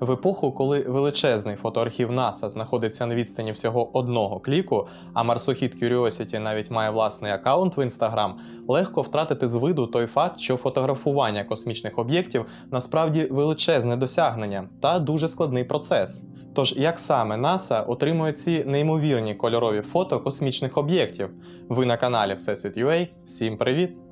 В епоху, коли величезний фотоархів НАСА знаходиться на відстані всього одного кліку, а марсохід Curiosity навіть має власний аккаунт в Instagram, легко втратити з виду той факт, що фотографування космічних об'єктів насправді величезне досягнення та дуже складний процес. Тож, як саме НАСА отримує ці неймовірні кольорові фото космічних об'єктів? Ви на каналі Всесвіт.UA. Всім привіт!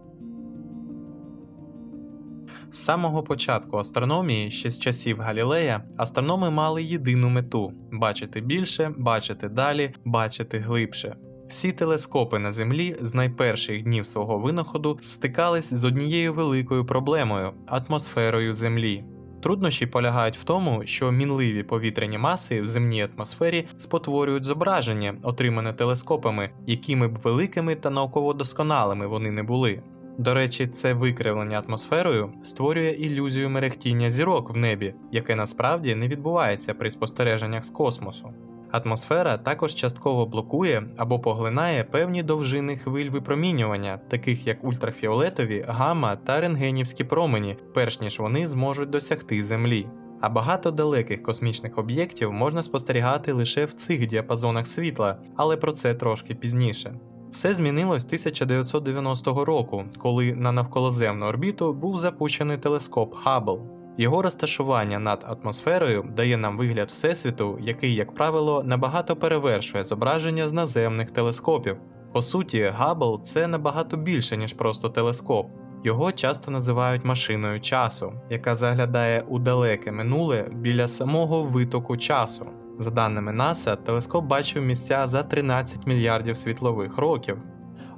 З самого початку астрономії, ще з часів Галілея, астрономи мали єдину мету бачити більше, бачити далі, бачити глибше. Всі телескопи на Землі з найперших днів свого винаходу стикались з однією великою проблемою атмосферою Землі. Труднощі полягають в тому, що мінливі повітряні маси в земній атмосфері спотворюють зображення, отримане телескопами, якими б великими та науково досконалими вони не були. До речі, це викривлення атмосферою створює ілюзію мерехтіння зірок в небі, яке насправді не відбувається при спостереженнях з космосу. Атмосфера також частково блокує або поглинає певні довжини хвиль випромінювання, таких як ультрафіолетові, гамма та рентгенівські промені, перш ніж вони зможуть досягти Землі. А багато далеких космічних об'єктів можна спостерігати лише в цих діапазонах світла, але про це трошки пізніше. Все змінилось 1990 року, коли на навколоземну орбіту був запущений телескоп Хаббл. Його розташування над атмосферою дає нам вигляд Всесвіту, який, як правило, набагато перевершує зображення з наземних телескопів. По суті, Габл це набагато більше, ніж просто телескоп. Його часто називають машиною часу, яка заглядає у далеке минуле біля самого витоку часу. За даними НАСА, телескоп бачив місця за 13 мільярдів світлових років.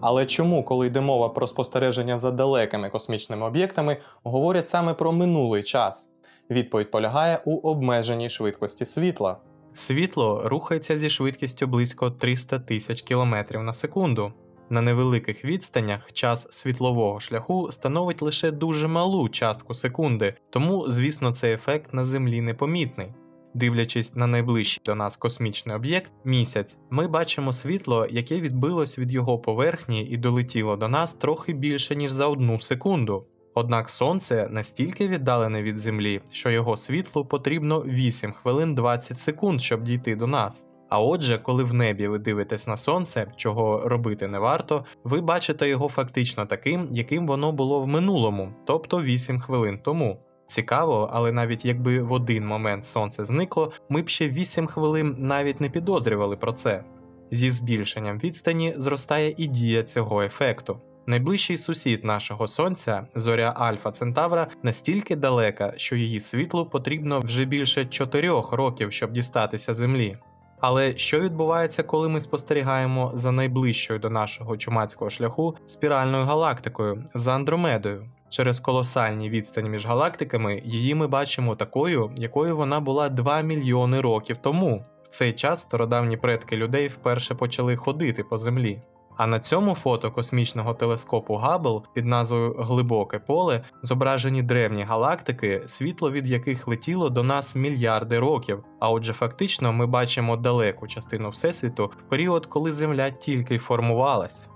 Але чому, коли йде мова про спостереження за далекими космічними об'єктами, говорять саме про минулий час? Відповідь полягає у обмеженій швидкості світла. Світло рухається зі швидкістю близько 300 тисяч км на секунду. На невеликих відстанях час світлового шляху становить лише дуже малу частку секунди, тому, звісно, цей ефект на Землі непомітний. Дивлячись на найближчий до нас космічний об'єкт місяць, ми бачимо світло, яке відбилось від його поверхні і долетіло до нас трохи більше ніж за одну секунду. Однак сонце настільки віддалене від Землі, що його світлу потрібно 8 хвилин 20 секунд, щоб дійти до нас. А отже, коли в небі ви дивитесь на сонце, чого робити не варто, ви бачите його фактично таким, яким воно було в минулому, тобто 8 хвилин тому. Цікаво, але навіть якби в один момент сонце зникло, ми б ще 8 хвилин навіть не підозрювали про це. Зі збільшенням відстані зростає і дія цього ефекту. Найближчий сусід нашого сонця, зоря Альфа Центавра, настільки далека, що її світлу потрібно вже більше 4 років, щоб дістатися Землі. Але що відбувається, коли ми спостерігаємо за найближчою до нашого чумацького шляху спіральною галактикою за Андромедою? Через колосальні відстані між галактиками її ми бачимо такою, якою вона була 2 мільйони років тому. В цей час стародавні предки людей вперше почали ходити по землі. А на цьому фото космічного телескопу Габл під назвою Глибоке поле зображені древні галактики, світло від яких летіло до нас мільярди років. А отже, фактично ми бачимо далеку частину Всесвіту в період, коли Земля тільки формувалась.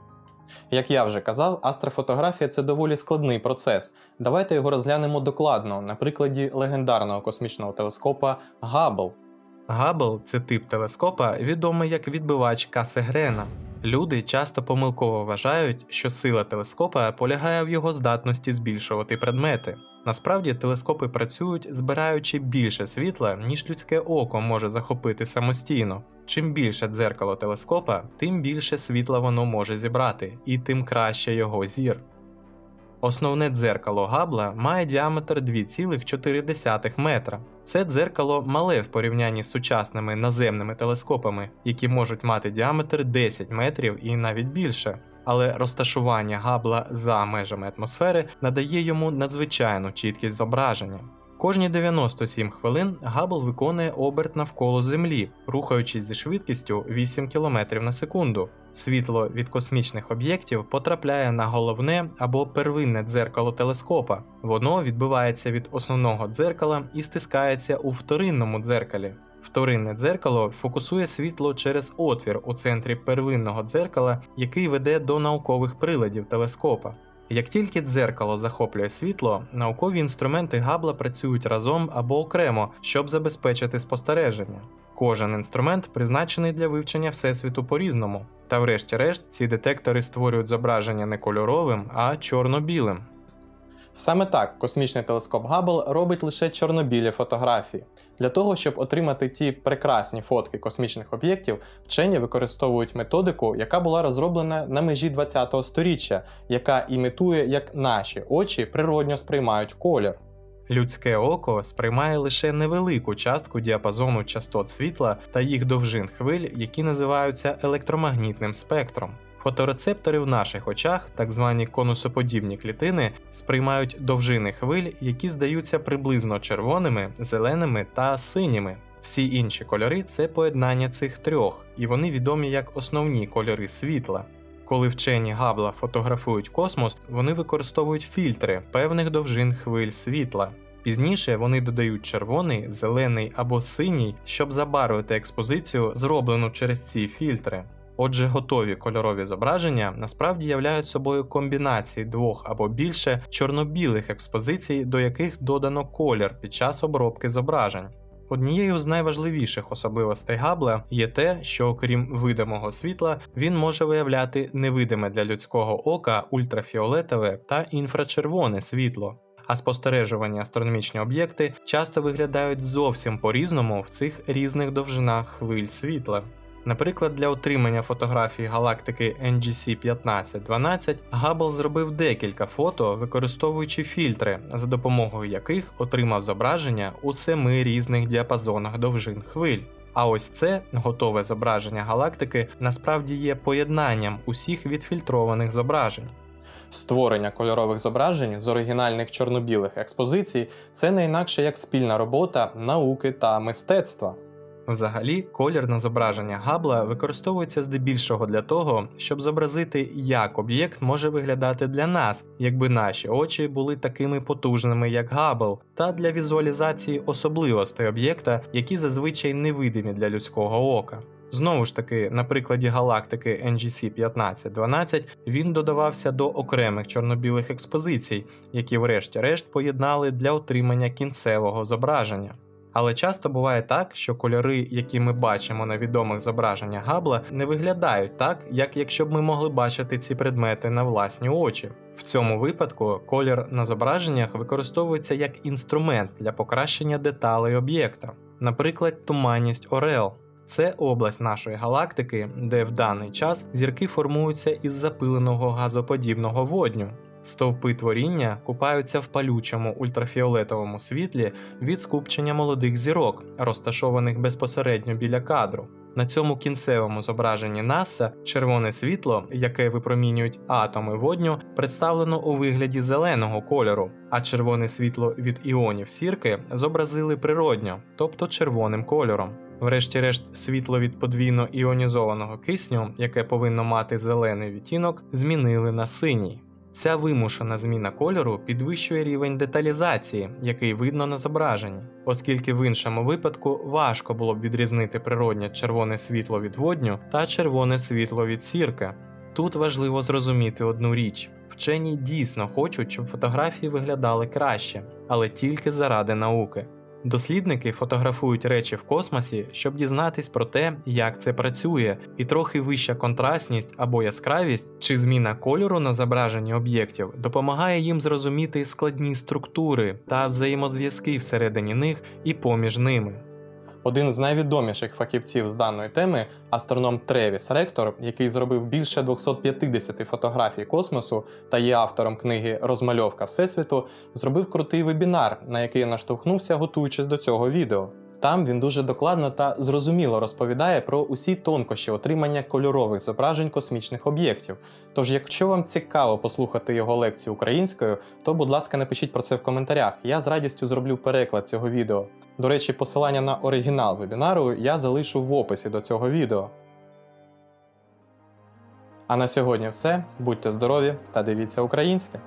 Як я вже казав, астрофотографія це доволі складний процес. Давайте його розглянемо докладно на прикладі легендарного космічного телескопа Габл. Габл це тип телескопа, відомий як відбивач Касегрена. Люди часто помилково вважають, що сила телескопа полягає в його здатності збільшувати предмети. Насправді телескопи працюють, збираючи більше світла, ніж людське око може захопити самостійно. Чим більше дзеркало телескопа, тим більше світла воно може зібрати, і тим краще його зір. Основне дзеркало Габла має діаметр 2,4 метра. Це дзеркало мале в порівнянні з сучасними наземними телескопами, які можуть мати діаметр 10 метрів і навіть більше. Але розташування Габла за межами атмосфери надає йому надзвичайну чіткість зображення. Кожні 97 хвилин Габл виконує оберт навколо Землі, рухаючись зі швидкістю 8 км на секунду. Світло від космічних об'єктів потрапляє на головне або первинне дзеркало телескопа. Воно відбивається від основного дзеркала і стискається у вторинному дзеркалі. Вторинне дзеркало фокусує світло через отвір у центрі первинного дзеркала, який веде до наукових приладів телескопа. Як тільки дзеркало захоплює світло, наукові інструменти Габла працюють разом або окремо, щоб забезпечити спостереження. Кожен інструмент призначений для вивчення всесвіту по-різному. Та врешті-решт ці детектори створюють зображення не кольоровим, а чорно-білим. Саме так космічний телескоп Габл робить лише чорнобілі фотографії. Для того, щоб отримати ті прекрасні фотки космічних об'єктів, вчені використовують методику, яка була розроблена на межі 20-го сторіччя, яка імітує, як наші очі природньо сприймають колір. Людське око сприймає лише невелику частку діапазону частот світла та їх довжин хвиль, які називаються електромагнітним спектром. Фоторецептори в наших очах, так звані конусоподібні клітини, сприймають довжини хвиль, які здаються приблизно червоними, зеленими та синіми. Всі інші кольори це поєднання цих трьох, і вони відомі як основні кольори світла. Коли вчені Габла фотографують космос, вони використовують фільтри певних довжин хвиль світла. Пізніше вони додають червоний, зелений або синій, щоб забарвити експозицію, зроблену через ці фільтри. Отже, готові кольорові зображення насправді являють собою комбінації двох або більше чорно-білих експозицій, до яких додано колір під час обробки зображень. Однією з найважливіших особливостей Габла є те, що окрім видимого світла, він може виявляти невидиме для людського ока ультрафіолетове та інфрачервоне світло. А спостережувані астрономічні об'єкти часто виглядають зовсім по-різному в цих різних довжинах хвиль світла. Наприклад, для отримання фотографій галактики NGC 1512 Габл зробив декілька фото, використовуючи фільтри, за допомогою яких отримав зображення у семи різних діапазонах довжин хвиль. А ось це готове зображення галактики насправді є поєднанням усіх відфільтрованих зображень. Створення кольорових зображень з оригінальних чорно-білих експозицій це не інакше як спільна робота науки та мистецтва. Взагалі, колір на зображення Габла використовується здебільшого для того, щоб зобразити, як об'єкт може виглядати для нас, якби наші очі були такими потужними, як Габл, та для візуалізації особливостей об'єкта, які зазвичай невидимі для людського ока. Знову ж таки, на прикладі галактики NGC 1512 він додавався до окремих чорно-білих експозицій, які врешті-решт поєднали для отримання кінцевого зображення. Але часто буває так, що кольори, які ми бачимо на відомих зображеннях Габла, не виглядають так, як якщо б ми могли бачити ці предмети на власні очі. В цьому випадку колір на зображеннях використовується як інструмент для покращення деталей об'єкта, наприклад, туманність Орел. Це область нашої галактики, де в даний час зірки формуються із запиленого газоподібного водню. Стовпи творіння купаються в палючому ультрафіолетовому світлі від скупчення молодих зірок, розташованих безпосередньо біля кадру. На цьому кінцевому зображенні НАСА червоне світло, яке випромінюють атоми водню, представлено у вигляді зеленого кольору, а червоне світло від іонів сірки зобразили природньо, тобто червоним кольором. Врешті-решт, світло від подвійно іонізованого кисню, яке повинно мати зелений відтінок, змінили на синій. Ця вимушена зміна кольору підвищує рівень деталізації, який видно на зображенні, оскільки в іншому випадку важко було б відрізнити природнє червоне світло від водню та червоне світло від сірки. Тут важливо зрозуміти одну річ: вчені дійсно хочуть, щоб фотографії виглядали краще, але тільки заради науки. Дослідники фотографують речі в космосі, щоб дізнатись про те, як це працює, і трохи вища контрастність або яскравість чи зміна кольору на зображенні об'єктів допомагає їм зрозуміти складні структури та взаємозв'язки всередині них і поміж ними. Один з найвідоміших фахівців з даної теми астроном Тревіс Ректор, який зробив більше 250 фотографій космосу та є автором книги Розмальовка Всесвіту, зробив крутий вебінар, на який я наштовхнувся, готуючись до цього відео. Там він дуже докладно та зрозуміло розповідає про усі тонкощі отримання кольорових зображень космічних об'єктів. Тож, якщо вам цікаво послухати його лекцію українською, то будь ласка, напишіть про це в коментарях. Я з радістю зроблю переклад цього відео. До речі, посилання на оригінал вебінару я залишу в описі до цього відео. А на сьогодні все. Будьте здорові та дивіться українське!